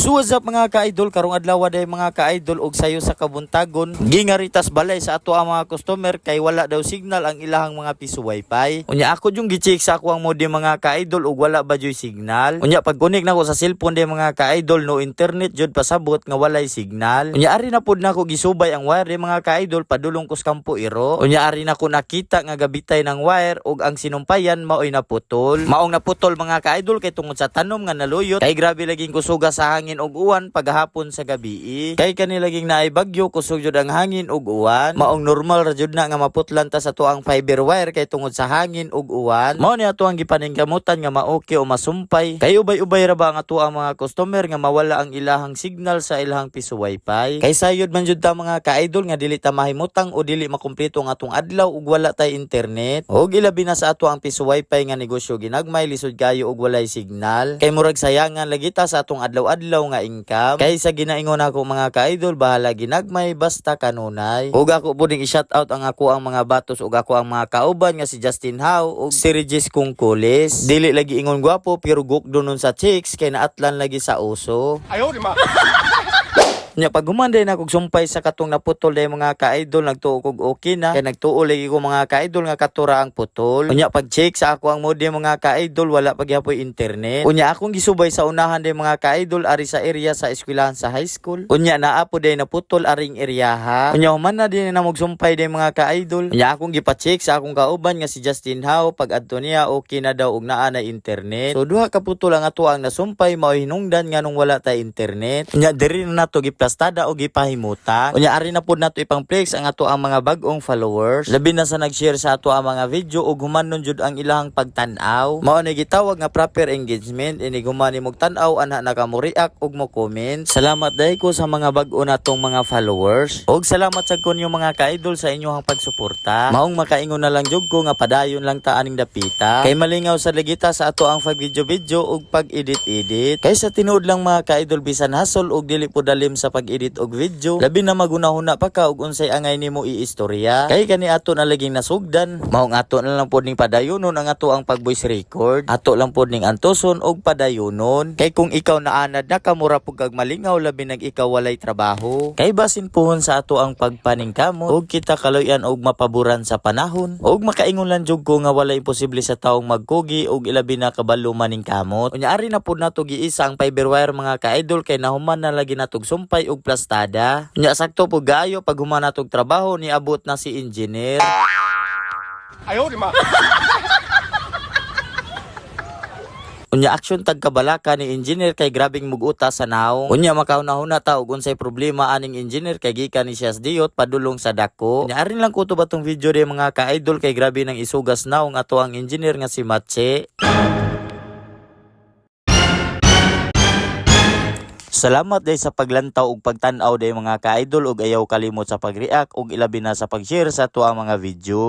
So what's up mga ka-idol, karong adlaw day mga ka-idol og sayo sa kabuntagon. Gingaritas balay sa ato ang mga customer kay wala daw signal ang ilahang mga piso wifi. Unya ako yung gi-check sa ako ang modem mga ka-idol og wala ba joy signal. Unya pag connect nako sa cellphone day mga ka-idol no internet jud pasabot nga walay signal. Unya ari na pud nako gisubay ang wire mga ka-idol padulong kus kampo iro. Unya ari na ko nakita nga gabitay ng wire og ang sinumpayan maoy naputol. Maong naputol mga ka-idol kay tungod sa tanom nga naluyot. Kay grabe laging kusuga sa hangin og uwan paghapon sa gabi. Kay kani laging naay bagyo kusog jud ang hangin ug uwan. Maong normal ra jud na nga maputlan ta sa tuang fiber wire kay tungod sa hangin ug uwan. Mao ni ato ang gipaningkamutan nga maoke o masumpay. Kay ubay-ubay ra ba ang ato ang mga customer nga mawala ang ilahang signal sa ilahang piso wifi. Kay sayod man jud ta mga ka-idol nga dili ta mahimutang o dili makumpleto ang atong adlaw ug wala tay internet. Og ilabi na sa ato ang piso wifi nga negosyo ginagmay lisod kayo og walay signal. Kay murag sayangan lagi ta sa atong adlaw-adlaw daw nga income. Kay sa ginaingon ako mga ka-idol, bahala ginagmay basta kanunay. Ug ako po ding i-shout ang ako ang mga batos ug ako ang mga kauban nga si Justin Howe ug si Regis Kungkulis. Dili lagi ingon gwapo pero gukdo nun sa chicks kay naatlan lagi sa uso. Ayaw, di ma. Nya pag humanday na kog sumpay sa katong naputol day mga ka-idol nagtuo kog okay na kay nagtuo lagi ko mga ka-idol nga katura ang putol. Unya pag check sa ako ang modem mga ka-idol wala pa gyapon internet. Unya akong gisubay sa unahan day mga ka-idol ari sa area sa eskwelahan sa high school. Unya naa po day naputol aring eryaha. Unya human na din na magsumpay day mga ka-idol. Unya akong gipa-check sa akong kauban nga si Justin Howe pag adto niya okay na daw og naa na internet. So duha ka putol ang ato ang nasumpay mao hinungdan nganong wala tay internet. Unya diri na nato giplastada o gipahimuta. Unya ari na pud nato ipang flex ang ato ang mga bag-ong followers. Labi na sa nag-share sa ato ang mga video ug humanon jud ang ilahang pagtan-aw. Mao ni gitawag nga proper engagement ini gumani mog tan-aw ana naka mo react ug mo comment. Salamat dai ko sa mga bag-o natong mga followers. Ug salamat sa konyo mga ka-idol sa inyong pagsuporta. Maong makaingon na lang jud ko nga padayon lang ta aning dapita. Kay malingaw sa ligita sa ato ang pag video-video ug pag-edit-edit. Kay sa tinuod lang mga ka-idol bisan hasol ug dili po dalim sa pag-edit og video. Labi na magunahuna pa ka ug unsay angay nimo iistorya. Kay kani ato na laging nasugdan. Maong ato na lang pod ning padayonon ang ato ang pag voice record. Ato lang pod ning antoson og padayonon. Kay kung ikaw naanad na kamura pug kag malingaw labi nag ikaw walay trabaho. Kay basin puhon sa ato ang pagpaningkamot ug kita kaloyan og mapaboran sa panahon. Og makaingon lang jud ko nga walay imposible sa taong magkugi og ilabi na kabalo maning kamot. Unya ari na pod nato giisa ang fiber wire mga ka-idol kay nahuman na lagi natog sumpay tulay og plastada. Nya sakto po gayo pag humana tog trabaho niabot na si engineer. Ayaw ni oh, ma. Unya aksyon tagkabalaka ni engineer kay grabing muguta sa naong. Unya makaunahuna ta og unsay problema aning engineer kay gikan ni Sias Diot padulong sa dako. Unya arin lang ko to batong video di mga ka-idol kay grabe nang isugas naong ato ang engineer nga si Matche. Salamat day sa paglantaw ug pagtan-aw day mga ka-idol ug ayaw kalimot sa pag-react ug ilabi na sa pag-share sa tuang mga video.